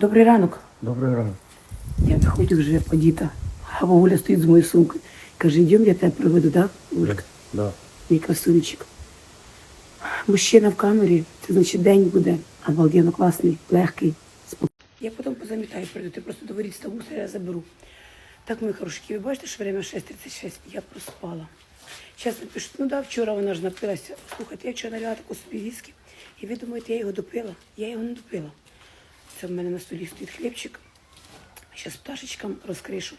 Добрий ранок. Добрий ранок. Я виходжу вже подіта. А Вовуля стоїть з моєю сумкою. Каже, йдемо, я тебе приведу, да? Вулька, Да. мій красунчик. Мужчина в камері, це значить день буде. Обалденно класний, легкий, спокійний. Я потім позамітаю, прийду, ти просто до воріт ставу, я заберу. Так, мої хорошики, ви бачите, що время 6.36, я проспала. Зараз напишуть, ну да, вчора вона ж напилася. Слухайте, я вчора налила таку собі віскі, і ви думаєте, я його допила? Я його не допила. Це в мене на столі стоїть хлібчик. Зараз пташечкам розкришу,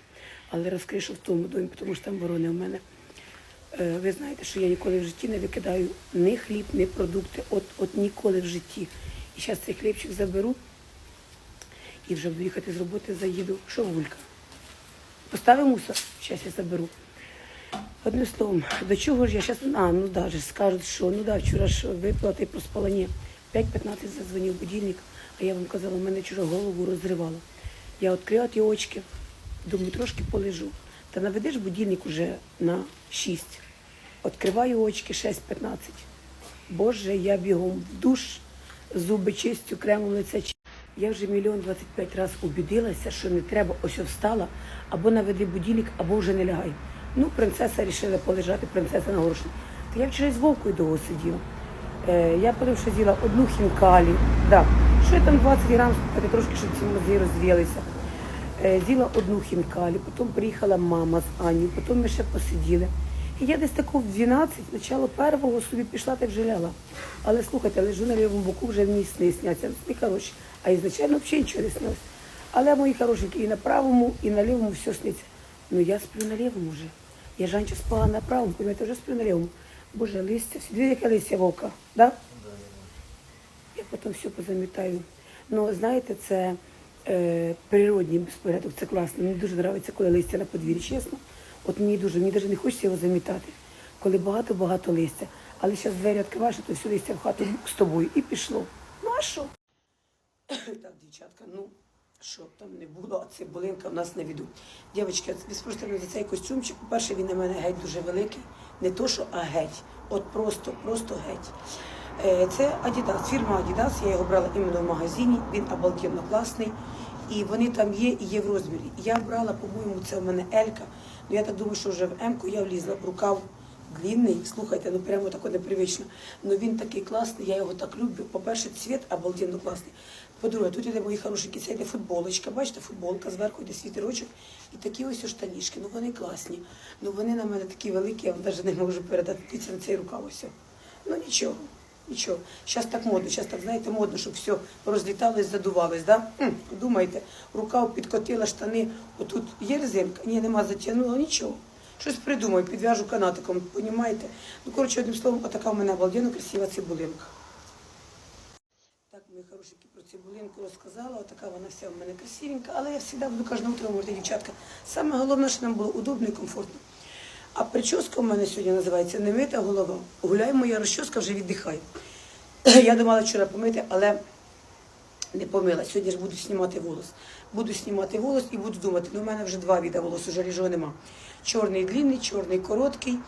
але розкришу в тому домі, тому що там ворони в мене. Е, Ви знаєте, що я ніколи в житті не викидаю ні хліб, ні продукти. От, от ніколи в житті. І зараз цей хлібчик заберу і вже буду їхати з роботи, заїду. Що вулька? Поставив мусор, зараз я заберу. Одним словом, до чого ж я зараз, а, ну да, скажуть, що ну да, вчора ж випила, ти проспала. Ні, 5.15 задзвонив будильник, а я вам казала, мене вчора голову розривало. Я відкрила ті очки, думаю, трошки полежу. Та наведеш будильник уже на 6. Відкриваю очки 6.15. Боже, я бігом в душ, зуби чистю, кремом лице. Я вже мільйон 25 разів убідилася, що не треба ось встала, або наведи будильник, або вже не лягай. Ну, принцеса вирішила полежати, принцеса на гороші. Та я вчора з вовкою довго сиділа. Е, я потім ще з'їла одну хінкалі. Да. Що я там 20 грам, трошки, щоб ці мозги розвіялися. Е, З'їла одну хінкалі, потім приїхала мама з Аню, потім ми ще посиділи. І я десь таку в 12, начало первого собі пішла, так вже ляла. Але слухайте, лежу на лівому боку, вже ній сни сняться. Не хороші. А ізначально взагалі нічого не снилось. Але мої хорошенькі, і на правому, і на лівому все сниться. Ну я сплю на лівому вже. Я ж спала на правому, розумієте, вже сплю на лівому. Боже, листя, дві яке листя вовка, да? Потім все позамітаю. Ну, знаєте, це е, природній безпорядок, це класно. Мені дуже подобається, коли листя на подвір'ї, чесно. От мені дуже, мені навіть не хочеться його замітати, коли багато-багато листя. Але зараз двері відкриваєш, то все листя в хату з тобою і пішло. Ну а що? Так, дівчатка, ну що б там не було, а цибулинка в нас на віду. Дівчатки, спросите за цей костюмчик. По-перше, він на мене геть дуже великий. Не то, що а геть. От просто, просто геть. Е, Це Adidas, фірма Adidas, я його брала іменно в магазині, він обалденно класний. І вони там є і є в розмірі. Я брала, по-моєму, це в мене Елька. Ну я так думаю, що вже в М-ку я влізла в рукав длинний, слухайте, ну прямо тако непривично. Ну він такий класний, я його так люблю. По-перше, цвіт обалденно класний. По-друге, тут іде мої хорошенькі, це йде футболочка. Бачите, футболка, зверху йде світерочок. І такі ось штанішки. Ну вони класні. Ну вони на мене такі великі, я навіть не можу передати. Дивіться на цей рукав ось. Ну нічого. Нічого, зараз так модно, зараз так, знаєте, модно, щоб все розліталось, задувалось, да? Думаєте, рукав підкотила штани, отут є резинка? Ні, нема, затягнула, нічого. Щось придумаю, підв'яжу канатиком, понімаєте? Ну, коротше, одним словом, отака в мене обалденно красива цибулинка. Так, мої хорошенькі, про цибулинку розказала, отака вона вся в мене красивенька, але я завжди буду кожне утро говорити, дівчатка. Саме головне, що нам було удобно і комфортно. А прическа у мене сьогодні називається Немита голова. Гуляє моя розчоска, вже віддихає. Я думала вчора помити, але не помила. Сьогодні ж буду знімати волос. Буду знімати волос і буду думати, ну в мене вже два віда волос, уже ріжого нема. Чорний длинний, чорний короткий,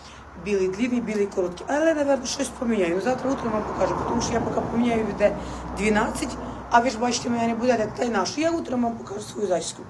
білий длинний, білий короткий. Але, напевно, щось поміняю. Завтра утром вам покажу, тому що я поки поміняю буде 12, а ви ж бачите, мене не буде, та й нашу. Я утром вам покажу свою зачіску.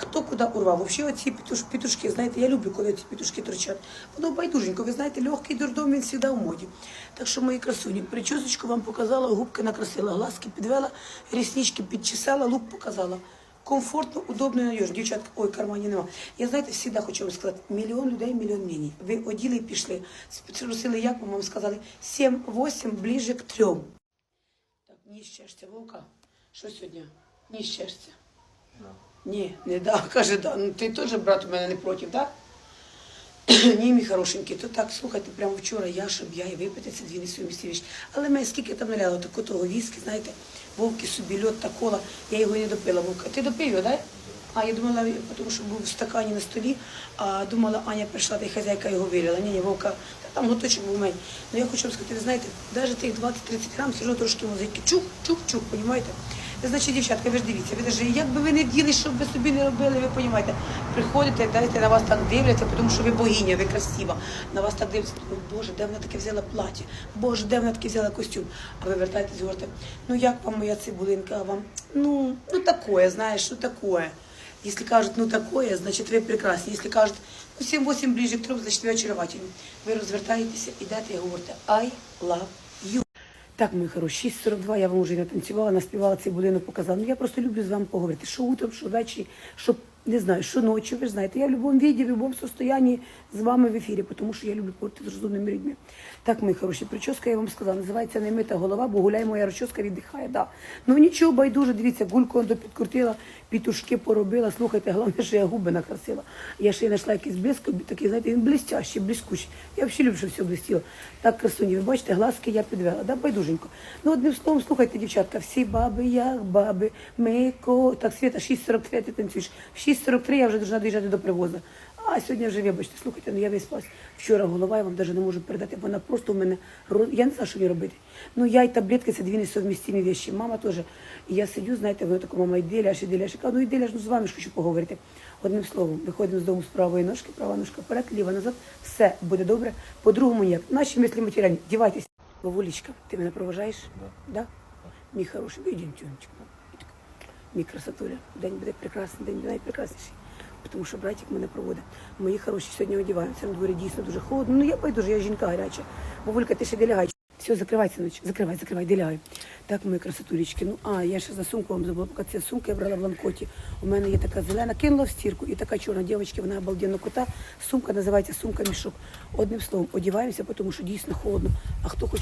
Хто куди урвав? Взагалі оці петуш, петушки, знаєте, я люблю, коли ці петушки торчать. Воно байдуженько, ви знаєте, легкий дурдом, він завжди в моді. Так що, мої красуні, причосочку вам показала, губки накрасила, глазки підвела, ріснички підчесала, лук показала. Комфортно, удобно, надіжно. Дівчатка, ой, кармані нема. Я знаєте, завжди хочу вам сказати, мільйон людей, мільйон мнений. Ви оділи і пішли. Спросили, як вам сказали, 7-8 ближе к трьом. Так, ні щастя, Вовка. Що сьогодні? Ні щастя. Ні, не да, каже, да. Ну ти теж, брат, у мене не проти, так? Ні, мій хорошенький, то так, слухайте, прямо вчора я, щоб я і випити, це дві несумісні речі. Але мене скільки там наляла, таку того віскі, знаєте, вовки собі, льот та кола, я його не допила. Вовка, ти допив його, так? А я думала, тому що був в стакані на столі, а думала, Аня прийшла, та й хазяйка його вилила. Ні, ні, вовка, та там готочок був у мене. Ну я хочу вам сказати, ви знаєте, навіть тих 20-30 грам, одно трошки мозги чух, чух, чух, понімаєте? Значить, дівчатка, ви ж дивіться, ви ж як би ви не діли, що б ви собі не робили, ви розумієте, приходите, дайте на вас так дивляться, тому що ви богиня, ви красива. На вас так дивляться, Боже, де вона таке взяла плаття? Боже, де вона таке взяла костюм? А ви вертаєтесь говорите, ну як вам моя цибулинка, а вам? Ну, ну такое, знаєш, ну такое. Если кажут, ну такое, значит вы прекрасні. Если кажуть, ну 7-8 ближе к трьом, значит ви очаровательні. Ви розвертаєтеся, ідете і говорите I love. Так, мої хороші, 6.42, я вам вже натанцювала, наспівала цей будинок, показала. Ну, я просто люблю з вами поговорити, що утром, що ввечері, що, не знаю, що ночі, ви знаєте, я в будь-якому віді, в будь-якому состоянні з вами в ефірі, тому що я люблю поговорити з розумними людьми. Так, мої хороші, прическа, я вам сказала, називається не мита голова, бо гуляй моя розчоска віддихає, да. Ну нічого, байдуже, дивіться, гульку підкрутила, пітушки поробила, слухайте, головне, що я губи накрасила. Я ще й знайшла якийсь блиск, такий, знаєте, він блистящий, блискучий. Я взагалі люблю, щоб все блистіло. Так, красуні, ви бачите, глазки я підвела, да, байдуженько. Ну, одним словом, слухайте, дівчатка, всі баби, як баби, ми ко... Так, Свята, 6.43 ти танцюєш. В 6.43 я вже должна доїжджати до привоза. А сьогодні вже, вибачте, слухайте, ну я виспалась. Вчора голова, я вам навіть не можу передати, вона просто в мене, я не знаю, що мені робити. Ну, я і таблетки, це дві несовмістимі речі. Мама теж. І я сидю, знаєте, вона така, мама, йди ляж, іди ляж. Я кажу, ну йди ляж, ну з вами ж хочу поговорити. Одним словом, виходимо з дому з правої ножки, права ножка вперед, ліва назад, все буде добре. По-другому ніяк. Наші мислі матеріальні, дівайтесь. Вовулечка, ти мене проважаєш? Да. Да? Мій хороший, ну йдемо, тюнечка. Мій. День буде прекрасний, день буде найпрекрасніший. Тому що братик мене проводить. Мої хороші сьогодні одягаємося. На дворі дійсно дуже холодно. Ну я байдуже, я жінка гаряча. Вовулька, ти ще де. Все, закривай, синочок, закривай, закривай, де. Так, мої красотулечки. Ну, а, я ще за сумку вам забула, поки ця сумка я брала в ланкоті. У мене є така зелена, кинула в стірку і така чорна дівчинка, вона обалденно кота. Сумка називається сумка мішок. Одним словом, одягаємося, тому що дійсно холодно. А хто хоче